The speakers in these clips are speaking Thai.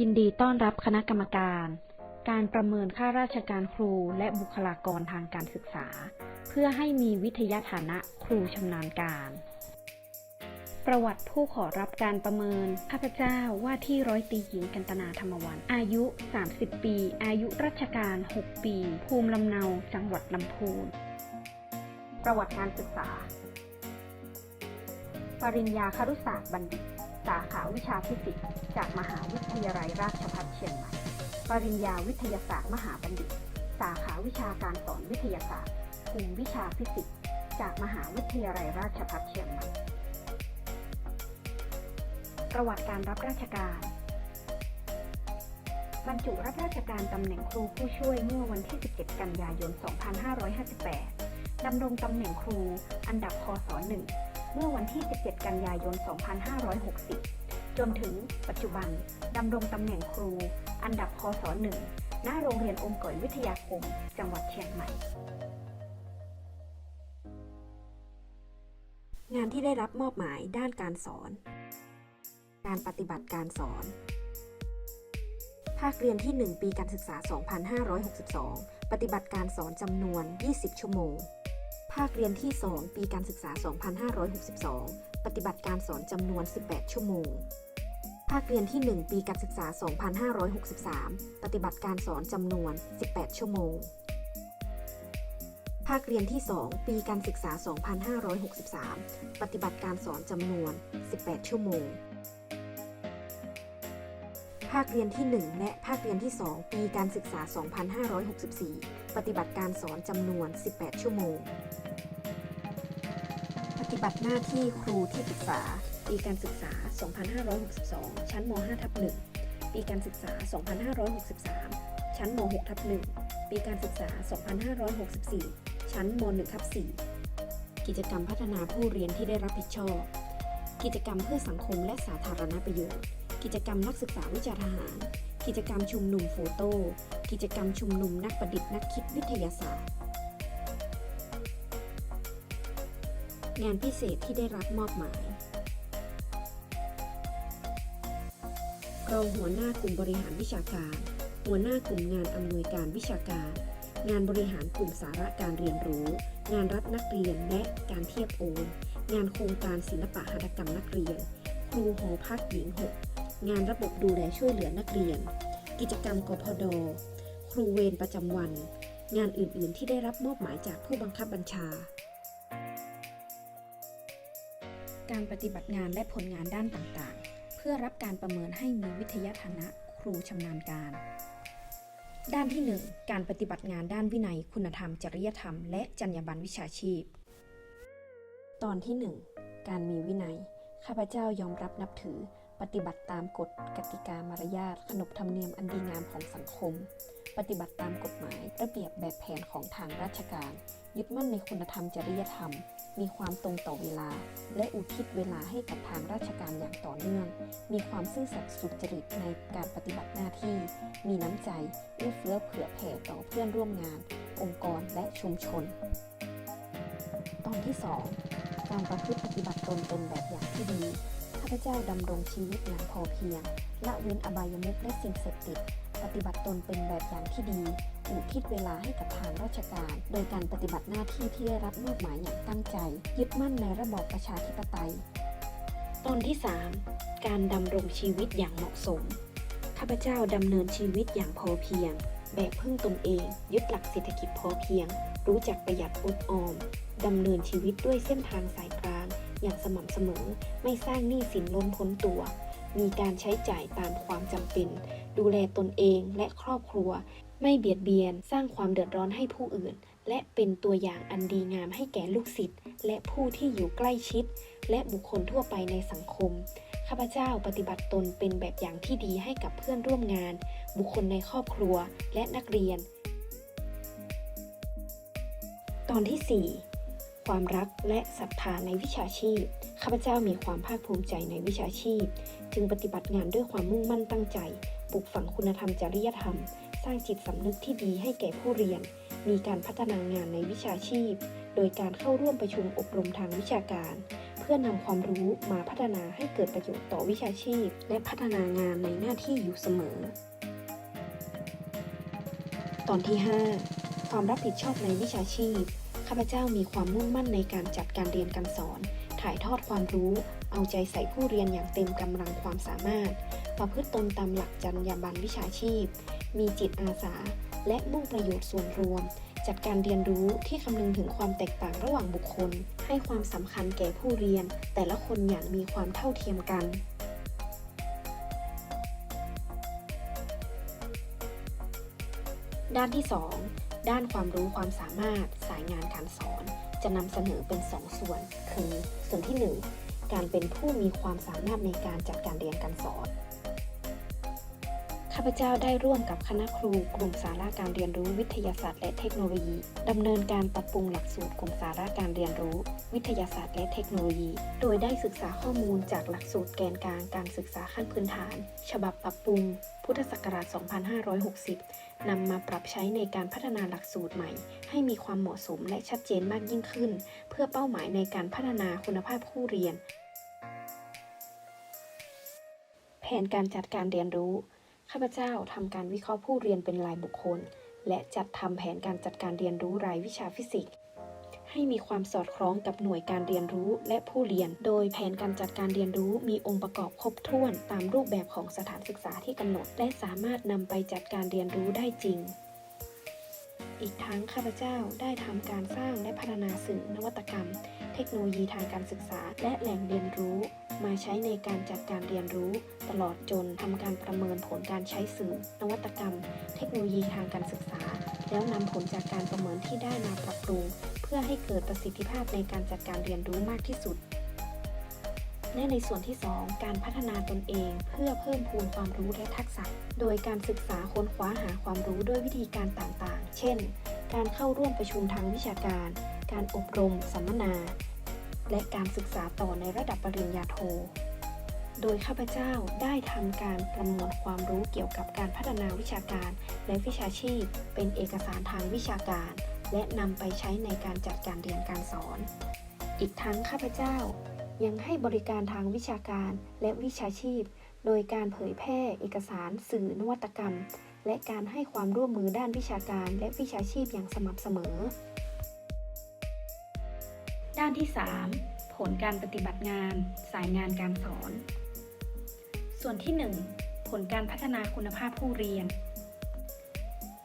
ยินดีต้อนรับคณะกรรมการ การประเมินข้าราชการครูและบุคลากรทางการศึกษา เพื่อให้มีวิทยาฐานะครูชำนาญการ ประวัติผู้ขอรับการประเมิน ข้าพเจ้าว่าที่ร้อยตีหญิงกันตนาธรรมวัน อายุ 30 ปี อายุราชการ 6 ปี ภูมิลำเนา จังหวัดลำพูน ประวัติการศึกษา ปริญญาครุศาสตร์บัณฑิต สาขาวิชาฟิสิกส์จากมหาวิทยาลัยราชภัฏเชียงใหม่ ปริญญาวิทยาศาสตร์มหาบัณฑิต สาขาวิชาการสอนวิทยาศาสตร์กลุ่มวิชาฟิสิกส์จากมหาวิทยาลัยราชภัฏเชียงใหม่ ประวัติการรับราชการ บรรจุรับราชการตำแหน่งครูผู้ช่วยเมื่อวันที่ 17 กันยายน 2558ดำรงตำแหน่งครูอันดับคศ1 เมื่อวันที่ 17 กันยายน 2560 จนถึงปัจจุบันดำรงตำแหน่งครู อันดับคศ1ณโรงเรียนองค์ก่อยวิทยาคม จังหวัดเชียงใหม่ งานที่ได้รับมอบหมายด้านการสอน การปฏิบัติการสอน ภาคเรียนที่ 1 ปีการศึกษา 2562 ปฏิบัติการสอนจำนวน 20 ชั่วโมง ภาคเรียนที่ 2 ปีการศึกษา 2562 ปฏิบัติการสอนจำนวน 18 ชั่วโมง ภาคเรียนที่ 1 ปีการศึกษา 2563 ปฏิบัติการสอนจำนวน 18 ชั่วโมง ภาคเรียนที่ 2 ปีการศึกษา 2563 ปฏิบัติการสอนจำนวน 18 ชั่วโมงภาคเรียนที่ 1 และภาคเรียนที่ 2 ปีการศึกษา 2564 ปฏิบัติการสอนจำนวน 18 ชั่วโมง บัติหน้าที่ครูที่ปรึกษา ปีการศึกษา 2562 ชั้นม 5 ทับ1ปีการศึกษา 2563 ชั้นม 6 ทับ1ปีการศึกษา 2564 ชั้นม 1 ทับ4กิจกรรมพัฒนาผู้เรียนที่ได้รับผิดชอบ กิจกรรมเพื่อสังคมและสาธารณประโยชน์ กิจกรรมนักศึกษาวิชาทหาร กิจกรรมชุมนุมโฟโต้ กิจกรรมชุมนุมนักประดิษฐ์นักคิดวิทยาศาสตร์ งานพิเศษที่ได้รับมอบหมาย รองหัวหน้ากลุ่มบริหารวิชาการ หัวหน้ากลุ่มงานอำนวยการวิชาการ งานบริหารกลุ่มสาระการเรียนรู้ งานรับนักเรียนและการเทียบโอน งานโครงการศิลปะหัตถกรรมนักเรียน ครูหอพักหญิง 6 งานระบบดูแลช่วยเหลือนักเรียน กิจกรรมกพด ครูเวรประจำวัน งานอื่นๆ ที่ได้รับมอบหมายจากผู้บังคับบัญชา การปฏิบัติงานและผลงานด้านต่างๆ เพื่อรับการประเมินให้มีวิทยาฐานะครูชำนาญการ ด้านที่ 1 การปฏิบัติงานด้านวินัย คุณธรรม จริยธรรม และจรรยาบรรณวิชาชีพ ตอนที่ 1 การมีวินัย ข้าพเจ้ายอมรับนับถือ ปฏิบัติตามกฎกติกามารยาทขนบธรรมเนียมอันดีงามของสังคม ปฏิบัติตามกฎหมาย ระเบียบแบบแผนของทางราชการ ยึดมั่นในคุณธรรมจริยธรรม มีความตรงต่อเวลา และอุทิศเวลาให้กับทางราชการอย่างต่อเนื่อง มีความซื่อสัตย์สุจริตในการปฏิบัติหน้าที่ มีน้ำใจเอื้อเฟื้อเผื่อแผ่ต่อเพื่อนร่วมงาน องค์กรและชุมชน ตอนที่ 2 การประพฤติปฏิบัติตนเป็นแบบอย่างที่ดีข้าพเจ้าดำรงชีวิตอย่างพอเพียงละเว้นอบายมุขและสิ่งเสพติด ปฏิบัติตนเป็นแบบอย่างที่ดี อุทิศเวลาให้กับทางราชการ โดยการปฏิบัติหน้าที่ที่ได้รับมอบหมายอย่างตั้งใจ ยึดมั่นในระบอบประชาธิปไตย ตอนที่ 3 การดำรงชีวิตอย่างเหมาะสม ข้าพเจ้าดำเนินชีวิตอย่างพอเพียง แบบพึ่งตนเอง ยึดหลักเศรษฐกิจพอเพียง รู้จักประหยัดอดออมดำเนินชีวิตด้วยเส้นทางสายกลาง อย่างสม่ำเสมอ ไม่สร้างหนี้สินล้นพ้นตัว มีการใช้จ่ายตามความจำเป็น ดูแลตนเองและครอบครัว ไม่เบียดเบียน สร้างความเดือดร้อนให้ผู้อื่น และเป็นตัวอย่างอันดีงามให้แก่ลูกศิษย์และผู้ที่อยู่ใกล้ชิด และบุคคลทั่วไปในสังคม ข้าพเจ้าปฏิบัติตนเป็นแบบอย่างที่ดีให้กับเพื่อนร่วมงาน บุคคลในครอบครัวและนักเรียน ตอนที่ 4 ความรักและศรัทธาในวิชาชีพ ข้าพเจ้ามีความภาคภูมิใจในวิชาชีพ จึงปฏิบัติงานด้วยความมุ่งมั่นตั้งใจ ปลูกฝังคุณธรรมจริยธรรม สร้างจิตสำนึกที่ดีให้แก่ผู้เรียน มีการพัฒนางานในวิชาชีพ โดยการเข้าร่วมประชุมอบรมทางวิชาการ เพื่อพื่อนำความรู้มาพัฒนาให้เกิดประโยชน์ต่อวิชาชีพ และพัฒนางานในหน้าที่อยู่เสมอ ตอนที่ 5 ความรับผิดชอบในวิชาชีพข้าพเจ้ามีความมุ่งมั่นในการจัดการเรียนการสอน ถ่ายทอดความรู้ เอาใจใส่ผู้เรียนอย่างเต็มกำลังความสามารถ ประพฤติตนตามหลักจรรยาบรรณวิชาชีพ มีจิตอาสา และมุ่งประโยชน์ส่วนรวม จัดการเรียนรู้ที่คำนึงถึงความแตกต่างระหว่างบุคคล ให้ความสำคัญแก่ผู้เรียน แต่ละคนอย่างมีความเท่าเทียมกันด้านที่ 2 ด้านความรู้ความสามารถสายงานการสอน จะนำเสนอเป็น 2 ส่วน คือส่วนที่ 1 การเป็นผู้มีความสามารถในการจัดการเรียนการสอน ข้าพเจ้าได้ร่วมกับคณะครูกลุ่มสาระการเรียนรู้วิทยาศาสตร์และเทคโนโลยีดำเนินการปรับปรุงหลักสูตรกลุ่มสาระการเรียนรู้ วิทยาศาสตร์และเทคโนโลยี โดยได้ศึกษาข้อมูลจากหลักสูตรแกนกลางการศึกษาขั้นพื้นฐาน ฉบับปรับปรุง พุทธศักราช 2560 นำมาปรับใช้ในการพัฒนาหลักสูตรใหม่ ให้มีความเหมาะสมและชัดเจนมากยิ่งขึ้น เพื่อเป้าหมายในการพัฒนาคุณภาพผู้เรียน แผนการจัดการเรียนรู้ ข้าพเจ้าทำการวิเคราะห์ผู้เรียนเป็นรายบุคคล และจัดทำแผนการจัดการเรียนรู้รายวิชาฟิสิกส์ ให้มีความสอดคล้องกับหน่วยการเรียนรู้และผู้เรียน โดยแผนการจัดการเรียนรู้มีองค์ประกอบครบถ้วนตามรูปแบบของสถานศึกษาที่กำหนด และสามารถนำไปจัดการเรียนรู้ได้จริงอีกทั้งข้าพเจ้าได้ทำการสร้างและพัฒนาสื่อนวัตกรรม เทคโนโลยีทางการศึกษาและแหล่งเรียนรู้ มาใช้ในการจัดการเรียนรู้ ตลอดจนทำการประเมินผลการใช้สื่อนวัตกรรม เทคโนโลยีทางการศึกษา แล้วนำผลจากการประเมินที่ได้มาปรับปรุง เพื่อให้เกิดประสิทธิภาพในการจัดการเรียนรู้มากที่สุดและในส่วนที่ 2 การพัฒนาตนเอง เพื่อเพิ่มพูนความรู้และทักษะ โดยการศึกษาค้นคว้าหาความรู้ด้วยวิธีการต่างๆ เช่น การเข้าร่วมประชุมทางวิชาการ การอบรม สัมมนา และการศึกษาต่อในระดับปริญญาโท โดยข้าพเจ้าได้ทำการประมวลความรู้เกี่ยวกับการพัฒนาวิชาการและวิชาชีพ เป็นเอกสารทางวิชาการ และนำไปใช้ในการจัดการเรียนการสอน อีกทั้งข้าพเจ้ายังให้บริการทางวิชาการและวิชาชีพ โดยการเผยแพร่เอกสารสื่อนวัตกรรม และการให้ความร่วมมือด้านวิชาการและวิชาชีพอย่างสม่ำเสมอ ด้านที่ 3 ผลการปฏิบัติงาน สายงานการสอน ส่วนที่ 1 ผลการพัฒนาคุณภาพผู้เรียน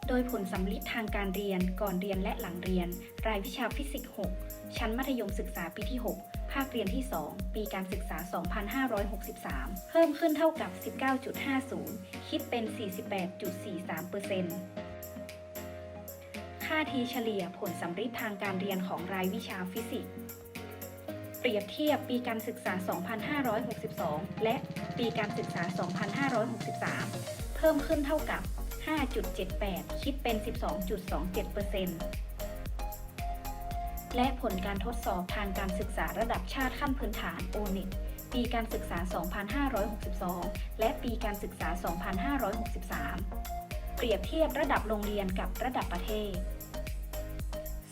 โดยผลสำลิดทางการเรียนก่อนเรียนและหลังเรียน รายวิชาฟิสิกส์ 6 ชั้นมัธยมศึกษาปีที่ 6 ภาคเรียนที่ 2 ปีการศึกษา 2563 เพิ่มขึ้นเท่ากับ 19.50 คิดเป็น 48.43% ค่าทีเฉลี่ยผลสำริดทางการเรียนของรายวิชาฟิสิกส์เปรียบเทียบปีการศึกษา 2562 และปีการศึกษา 2563 เพิ่มขึ้นเท่ากับ 5.78 คิดเป็น 12.27%และผลการทดสอบทางการศึกษาระดับชาติขั้นพื้นฐาน O-NET ปีการศึกษา 2562 และปีการศึกษา 2563 เปรียบเทียบระดับโรงเรียนกับระดับประเทศ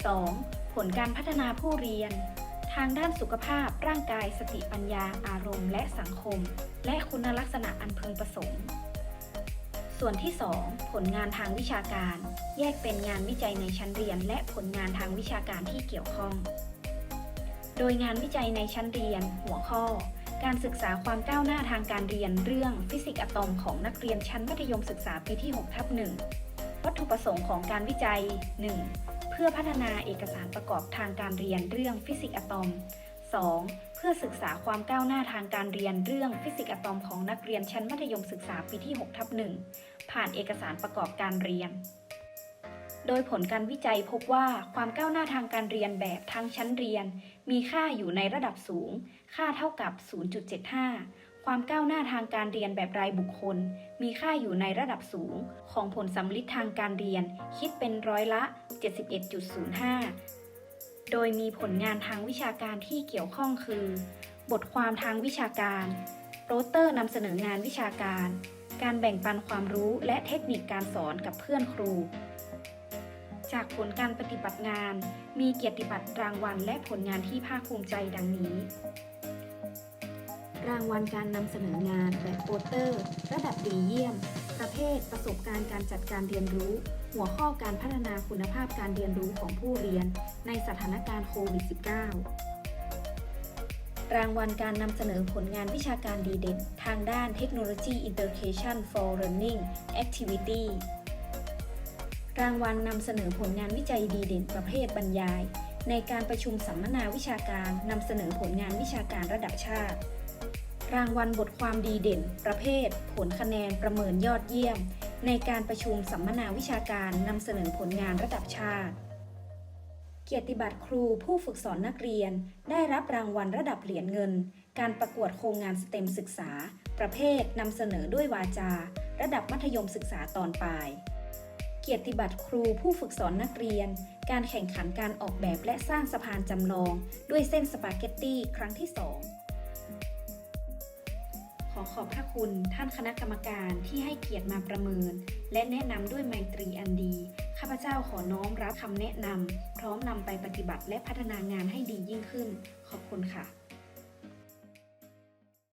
2. ผลการพัฒนาผู้เรียน ทางด้านสุขภาพร่างกายสติปัญญา อารมณ์ และสังคม และคุณลักษณะอันพึงประสงค์ ส่วนที่ 2 ผลงานทางวิชาการ แยกเป็นงานวิจัยในชั้นเรียน และผลงานทางวิชาการที่เกี่ยวข้อง โดยงานวิจัยในชั้นเรียน หัวข้อ การศึกษาความก้าวหน้าทางการเรียนเรื่องฟิสิกส์อะตอมของนักเรียนชั้นมัธยมศึกษาปีที่6ทับ1วัตถุประสงค์ของการวิจัย 1. เพื่อพัฒนาเอกสารประกอบทางการเรียนเรื่องฟิสิกส์อะตอม 2. เพื่อศึกษาความก้าวหน้าทางการเรียนเรื่องฟิสิกส์อะตอมของนักเรียนชั้นมัธยมศึกษาปีที่6ทับ1ผ่านเอกสารประกอบการเรียน โดยผลการวิจัยพบว่าความก้าวหน้าทางการเรียนแบบทั้งชั้นเรียน มีค่าอยู่ในระดับสูง ค่าเท่ากับ 0.75 ความก้าวหน้าทางการเรียนแบบรายบุคคล มีค่าอยู่ในระดับสูง ของผลสำลิดทางการเรียน คิดเป็นร้อยละ 71.05 โดยมีผลงานทางวิชาการที่เกี่ยวข้องคือ บทความทางวิชาการโรเตอร์นำเสนองานวิชาการ การแบ่งปันความรู้และเทคนิคการสอนกับเพื่อนครู จากผลการปฏิบัติงาน มีเกียรติบัตรรางวัลและผลงานที่ภาคภูมิใจดังนี้ รางวัลการนำเสนองานแบบโปสเตอร์ ระดับดีเยี่ยม ประเภทประสบการณ์การจัดการเรียนรู้ หัวข้อการพัฒนาคุณภาพการเรียนรู้ของผู้เรียน ในสถานการณ์โควิด -19 รางวัลการนำเสนอผลงานวิชาการดีเด่น ทางด้านเทคโนโลยี Integration for Learning Activity รางวัลนำเสนอผลงานวิจัยดีเด่นประเภทบรรยาย ในการประชุมสัมมนาวิชาการนำเสนอผลงานวิชาการระดับชาติ รางวัลบทความดีเด่น ประเภท ผลคะแนนประเมินยอดเยี่ยม ในการประชุมสัมมนาวิชาการนำเสนอผลงานระดับชาติ เกียรติบัตรครูผู้ฝึกสอนนักเรียน ได้รับรางวัลระดับเหรียญเงิน การประกวดโครงงานสเต็มศึกษา ประเภทนำเสนอด้วยวาจา ระดับมัธยมศึกษาตอนปลาย เกียรติบัตรครูผู้ฝึกสอนนักเรียน การแข่งขันการออกแบบและสร้างสะพานจำลอง ด้วยเส้นสปาเกตตี้ครั้งที่ 2 ขอขอบพระคุณท่านคณะกรรมการที่ให้เกียรติมาประเมิน และแนะนำด้วยไมตรีอันดี ข้าพเจ้าขอน้อมรับคำแนะนำพร้อมนำไปปฏิบัติและพัฒนางานให้ดียิ่งขึ้น ขอบคุณค่ะ